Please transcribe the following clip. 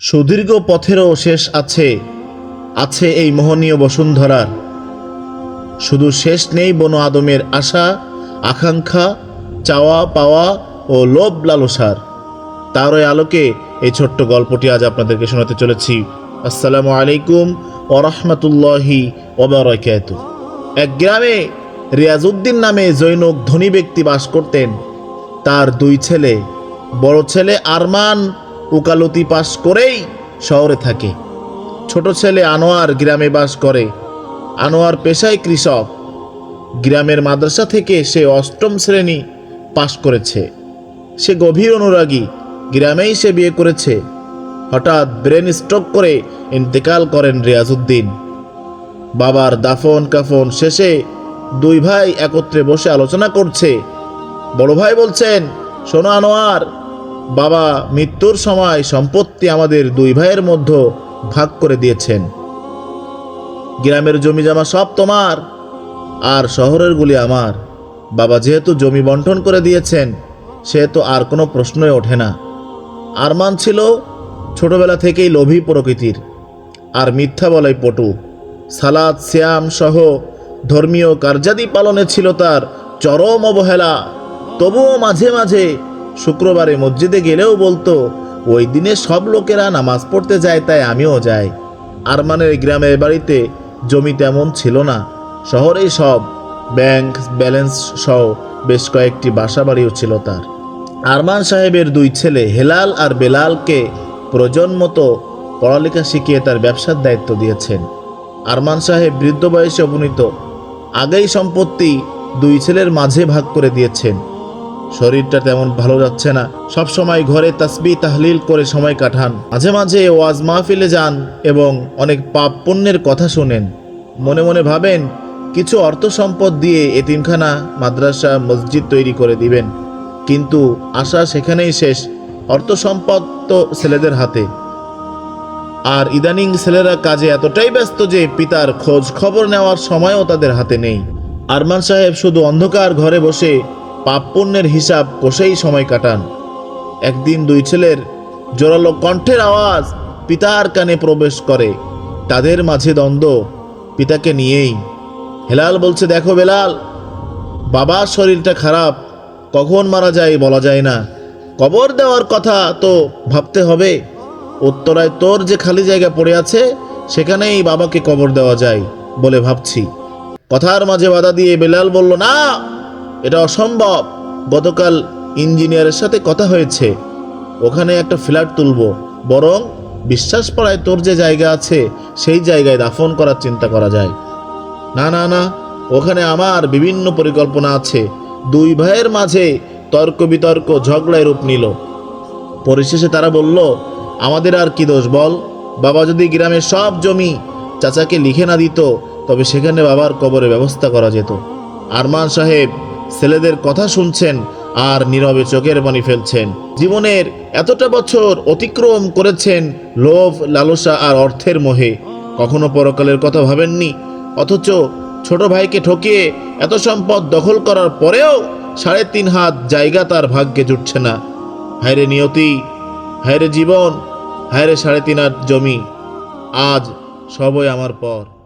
সুদীর্ঘ পথেরও শেষ আছে আছে এই মোহনীয় বসুন্ধরার। শুধু শেষ নেই বন আদমের আশা, আকাঙ্ক্ষা, চাওয়া পাওয়া ও লোভ লালসার। তারই আলোকে এই ছোট্ট গল্পটি আজ আপনাদেরকে শোনাতে চলেছি। আসসালামু আলাইকুম ওরহমতুল্লাহি ওবরাকাতু এক গ্রামে রিয়াজউদ্দিন নামে জৈনক ধনী ব্যক্তি বাস করতেন। তার দুই ছেলে, বড় ছেলে আরমান উকালতি পাশ করেই শহরে থাকে। ছোট ছেলে আনোয়ার গ্রামে বাস করে। আনোয়ার পেশায় কৃষক। গ্রামের মাদ্রাসা থেকে সে অষ্টম শ্রেণি পাশ করেছে। সে গভীর অনুরাগী। গ্রামেই সে বিয়ে করেছে। হঠাৎ ব্রেন স্ট্রোক করে ইন্তেকাল করেন রিয়াজউদ্দিন। বাবার দাফন কাফন শেষে দুই ভাই একত্রে বসে আলোচনা করছে। বড় ভাই বলছেন, শোনো আনোয়ার বাবা মৃত্যুর সময় সম্পত্তি আমাদের দুই ভাইয়ের মধ্যে ভাগ করে দিয়েছেন। গ্রামের জমি জমা সব তোমার, আর শহরের গুলি আমার। বাবা যেহেতু জমি বন্টন করে দিয়েছেন, সেহেতু আর কোনো প্রশ্নই ওঠে না। আরমান ছিল ছোটবেলা থেকেই লোভী প্রকৃতির, আর মিথ্যা বলাই পটু। সালাদ শ্যাম সহ ধর্মীয় কার্যাদি পালনে ছিল তার চরম অবহেলা। তবুও মাঝে মাঝে শুক্রবারে মসজিদে গেলেও বলতো, ওই দিনে সব লোকেরা নামাজ পড়তে যায়, তাই আমিও যাই। আরমানের গ্রামের বাড়িতে জমি তেমন ছিল না, শহরেই সব ব্যাংক ব্যালেন্স সহ বেশ কয়েকটি বাসা বাড়িও ছিল তার। আরমান সাহেবের দুই ছেলে হেলাল আর বেলালকে প্রয়োজন মতো পড়ালেখা শিখিয়ে তার ব্যবসার দায়িত্ব দিয়েছেন। আরমান সাহেব বৃদ্ধ বয়সে উপনীত আগেই সম্পত্তি দুই ছেলের মাঝে ভাগ করে দিয়েছেন। শরীরটা তেমন ভালো যাচ্ছে না। সব সময় ঘরে তাসবি তাহলিল করে সময় কাটান। মাঝে মাঝে ওয়াজ মাহফিলে যান এবং অনেক পাপ পুণ্যের কথা শোনেন। মনে মনে ভাবেন, কিছু অর্থ সম্পদ দিয়ে এতিমখানা মাদ্রাসা, মসজিদ তৈরি করে দিবেন। কিন্তু আশা সেখানেই শেষ, অর্থ সম্পদ তো ছেলেদের হাতে। আর ইদানিং ছেলেরা কাজে এতটাই ব্যস্ত যে পিতার খোঁজ খবর নেওয়ার সময়ও তাদের হাতে নেই। আরমান সাহেব শুধু অন্ধকার ঘরে বসে পাপ পুণ্যের হিসাব কষেই সময় কাটান। একদিন দুই ছেলের জোরালো কণ্ঠের আওয়াজ পিতার কানে প্রবেশ করে। তাদের মাঝে দ্বন্দ্ব, পিতাকে নিয়েই। হেলাল বলছে, দেখো বেলাল, বাবার শরীরটা খারাপ, কখন মারা যায় বলা যায় না। কবর দেওয়ার কথা তো ভাবতে হবে। উত্তরায় তোর যে খালি জায়গা পড়ে আছে, সেখানেই বাবাকে কবর দেওয়া যায় বলে ভাবছি। কথার মাঝে বাধা দিয়ে বেলাল বলল, না এটা অসম্ভব। গতকাল ইঞ্জিনিয়ারের সাথে কথা হয়েছে। ওখানে একটা ফ্ল্যাট তুলব। বরং বিশ্বাস পড়ায় তোর যে জায়গা আছে, সেই জায়গায় দাফন করার চিন্তা করা যায়। না না না, ওখানে আমার বিভিন্ন পরিকল্পনা আছে। দুই ভাইয়ের মাঝে তর্ক বিতর্ক ঝগড়ায় রূপ নিল। পরিশেষে তারা বলল, আমাদের আর কি দোষ বল? বাবা যদি গ্রামের সব জমি চাচাকে লিখে না দিত, তবে সেখানে বাবার কবরের ব্যবস্থা করা যেত। আরমান সাহেব ছেলেদের কথা শুনছেন আর নীরবে চোখের পানি ফেলছেন। জীবনের এতটা বছর অতিক্রম করেছেন লোভ, লালসা আর অর্থের মোহে। কখনো পরকালের কথা ভাবেননি, অথচ ছোট ভাইকে ঠকিয়ে এত সম্পদ দখল করার পরেও সাড়ে তিন হাত জায়গা তার ভাগ্যে জুটছে না। হায়রে নিয়তি, হায়রে জীবন, হায়রে সাড়ে তিন হাত জমি। আজ সবই আমার পর।